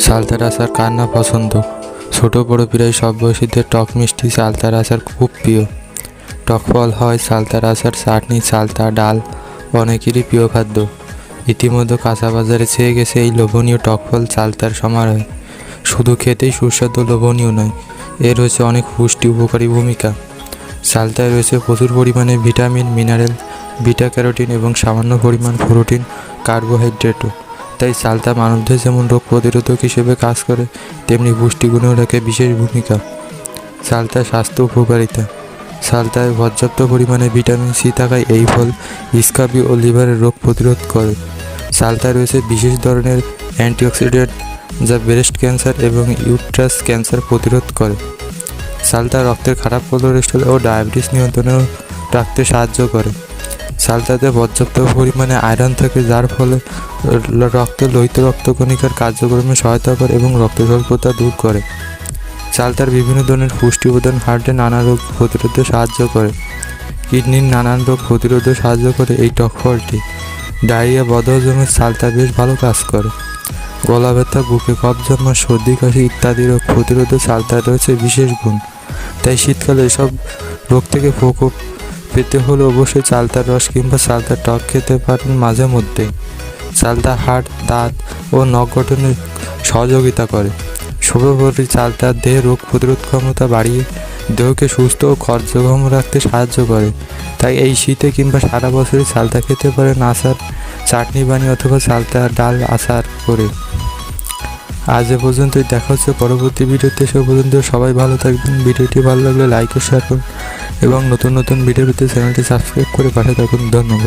সালতার আচার কার না পছন্দ? ছোট বড় প্রায় সব বয়সীদের টক মিষ্টি সালতার আচার খুব প্রিয়। টক ফল হয় সালতার আচার চাটনি চালতা ডাল, অনেকেরই প্রিয় খাদ্য। ইতিমধ্যে কাঁচা বাজারে ছেয়ে গেছে এই লোভনীয় টক ফল চালতার সমারোহে। শুধু খেতেই সুস্বাদু লোভনীয় নয় এর রয়েছে অনেক পুষ্টি উপকারী ভূমিকা। চালতায় রয়েছে প্রচুর পরিমাণে ভিটামিন, মিনারেল, বিটা ক্যারোটিন এবং সামান্য পরিমাণ প্রোটিন, কার্বোহাইড্রেটও। তাই চালতা মানবদের যেমন রোগ প্রতিরোধক হিসেবে কাজ করে, তেমনি পুষ্টিগুণেও রাখে বিশেষ ভূমিকা। চালতা স্বাস্থ্য উপকারিতা। সালতায় পর্যাপ্ত পরিমাণে ভিটামিন সি থাকায় এই ফল স্কাবি ও লিভারের রোগ প্রতিরোধ করে। চালতায় রয়েছে বিশেষ ধরনের অ্যান্টিঅক্সিডেন্ট যা ব্রেস্ট ক্যান্সার এবং ইউট্রাস ক্যান্সার প্রতিরোধ করে। সালতা রক্তের খারাপ কোলেস্ট্রল ও ডায়াবেটিস নিয়ন্ত্রণেও রাখতে সাহায্য করে। সালতাতে পর্যাপ্ত পরিমাণে আয়রন থাকে, যার ফলে রক্তে, লোহিত রক্তকণিকার কার্যক্রমে সহায়তা করে এবং রক্ত স্বল্পতা দূর করে। চালতার বিভিন্ন ধরনের পুষ্টি উপাদান হার্টে নানা রোগ প্রতিরোধে সাহায্য করে। কিডনির নানান রোগ প্রতিরোধে সাহায্য করে এই টক ফলটি ডায়রিয়া বদহজমের চালতা বেশ ভালো কাজ করে। গলা ব্যথা, বুকে কফ জমা, সর্দি, কাশি ইত্যাদি রোগ প্রতিরোধে চালতায় রয়েছে বিশেষ গুণ। তাই শীতকালে এসব রোগ থেকে প্রকোপ পেতে হলে অবশ্যই চালতার রস কিংবা চালতার টক খেতে পারেন মাঝে মধ্যে চালতা হাড়, দাঁত ও নখ গঠনে সহযোগিতা করে। সর্বোপরি চালতার দেহে রোগ প্রতিরোধ ক্ষমতা বাড়িয়ে দেহকে সুস্থ ও কার্যক্ষম রাখতে সাহায্য করে। তাই এই শীতে কিংবা সারা বছরই চালতা খেতে পারেন আচার, চাটনি বানিয়ে অথবা চালতা ডাল আচার করে। আজ এ পর্যন্তই। দেখা হচ্ছে পরবর্তী ভিডিওতে। সে পর্যন্ত সবাই ভালো থাকবেন। ভিডিওটি ভালো লাগলে লাইক ও শেয়ার করুন। এবং নতুন নতুন ভিডিও পেতে চ্যানেলটি সাবস্ক্রাইব করে পাশে থাকুন। ধন্যবাদ।